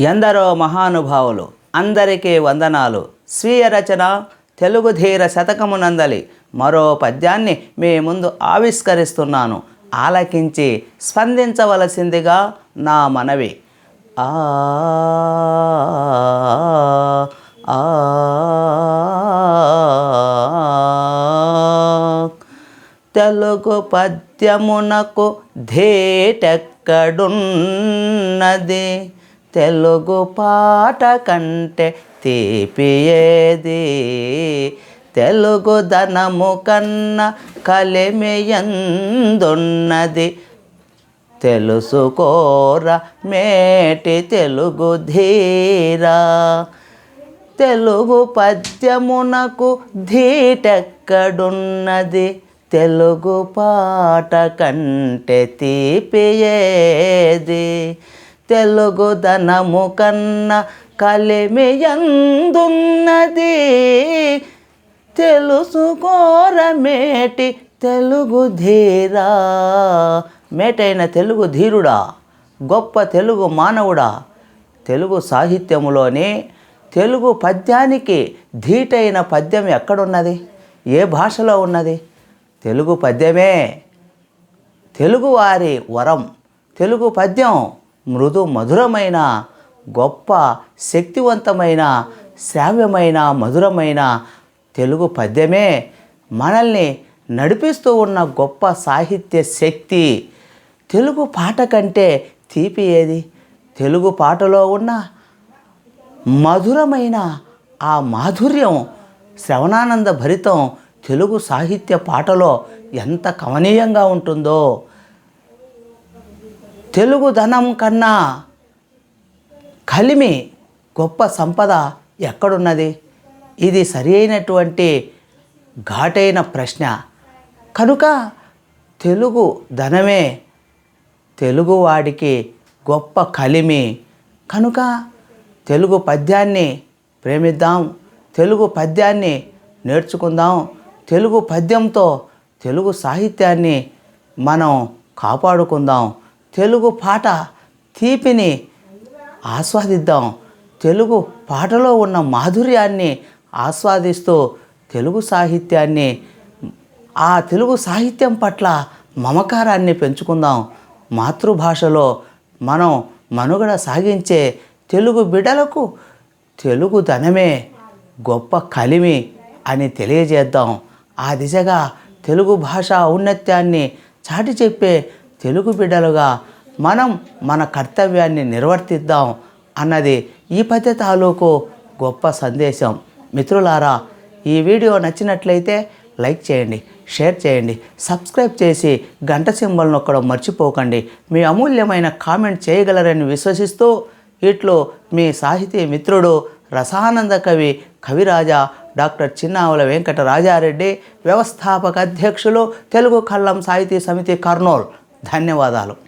ఎందరో మహానుభావులు అందరికీ వందనాలు. స్వీయ రచన తెలుగు ధీర శతకమునందలి. మరో పద్యాన్ని మీ ముందు ఆవిష్కరిస్తున్నాను. ఆలకించి స్పందించవలసిందిగా నా మనవి. ఆ ఆ, తెలుగు పద్యమునకు ధేటెక్కడున్నది? తెలుగు పాట కంటే తీపియేది. తెలుగు ధనము కన్న కలిమియందున్నది తెలుసుకోర మేటి తెలుగు ధీరా. తెలుగు పద్యమునకు ధీటెక్కడున్నది? తెలుగు పాట కంటే తీపియేది. తెలుగు ధనము కన్న కలిమియందున్నది. తెలుసుకోరమేటి తెలుగు ధీరా. మేటైన తెలుగు ధీరుడా గొప్ప తెలుగు మానవుడా. తెలుగు సాహిత్యములోనే తెలుగు పద్యానికి ధీటైన పద్యం ఎక్కడున్నది? ఏ భాషలో ఉన్నది? తెలుగు పద్యమే. తెలుగువారి వరం తెలుగు పద్యం మృదు మధురమైన గొప్ప శక్తివంతమైన శ్రావ్యమైన మధురమైన తెలుగు పద్యమే మనల్ని నడిపిస్తూ ఉన్న గొప్ప సాహిత్య శక్తి. తెలుగు పాట కంటే తీపి ఏది? తెలుగు పాటలో ఉన్న మధురమైన ఆ మాధుర్యం శ్రవణానంద భరితం తెలుగు సాహిత్య పాటలో ఎంత కమనీయంగా ఉంటుందో. తెలుగు ధనం కన్నా కలిమి గొప్ప సంపద ఎక్కడున్నది? ఇది సరి అయినటువంటి ఘాటైన ప్రశ్న. కనుక తెలుగు ధనమే తెలుగువాడికి గొప్ప కలిమి. కనుక తెలుగు పద్యాన్ని ప్రేమిద్దాం తెలుగు పద్యాన్ని నేర్చుకుందాం తెలుగు పద్యంతో తెలుగు సాహిత్యాన్ని మనం కాపాడుకుందాం. తెలుగు పాట తీపిని ఆస్వాదిద్దాం. తెలుగు పాటలో ఉన్న మాధుర్యాన్ని ఆస్వాదిస్తూ తెలుగు సాహిత్యాన్ని ఆ తెలుగు సాహిత్యం పట్ల మమకారాన్ని పెంచుకుందాం. మాతృభాషలో మనం మనుగడ సాగించే తెలుగు బిడ్డలకు తెలుగు ధనమే గొప్ప కలిమి అని తెలియజేద్దాం. ఆ దిశగా తెలుగు భాష ఔన్నత్యాన్ని చాటి చెప్పే తెలుగు బిడ్డలుగా మనం మన కర్తవ్యాన్ని నిర్వర్తిద్దాం అన్నది ఈ పద్య తాలూకు గొప్ప సందేశం. మిత్రులారా ఈ వీడియో నచ్చినట్లయితే లైక్ చేయండి షేర్ చేయండి సబ్స్క్రైబ్ చేసి గంట సింబల్ నొక్కడం మర్చిపోకండి. మీ అమూల్యమైన కామెంట్ చేయగలరని విశ్వసిస్తూ ఇట్లో మీ సాహితీ మిత్రుడు రసానంద కవి కవిరాజా డాక్టర్ చిన్నావుల వెంకట రాజారెడ్డి వ్యవస్థాపక అధ్యక్షులు తెలుగు కళ్ళం సాహితీ సమితి కర్నూలు ధన్యవాదాలు.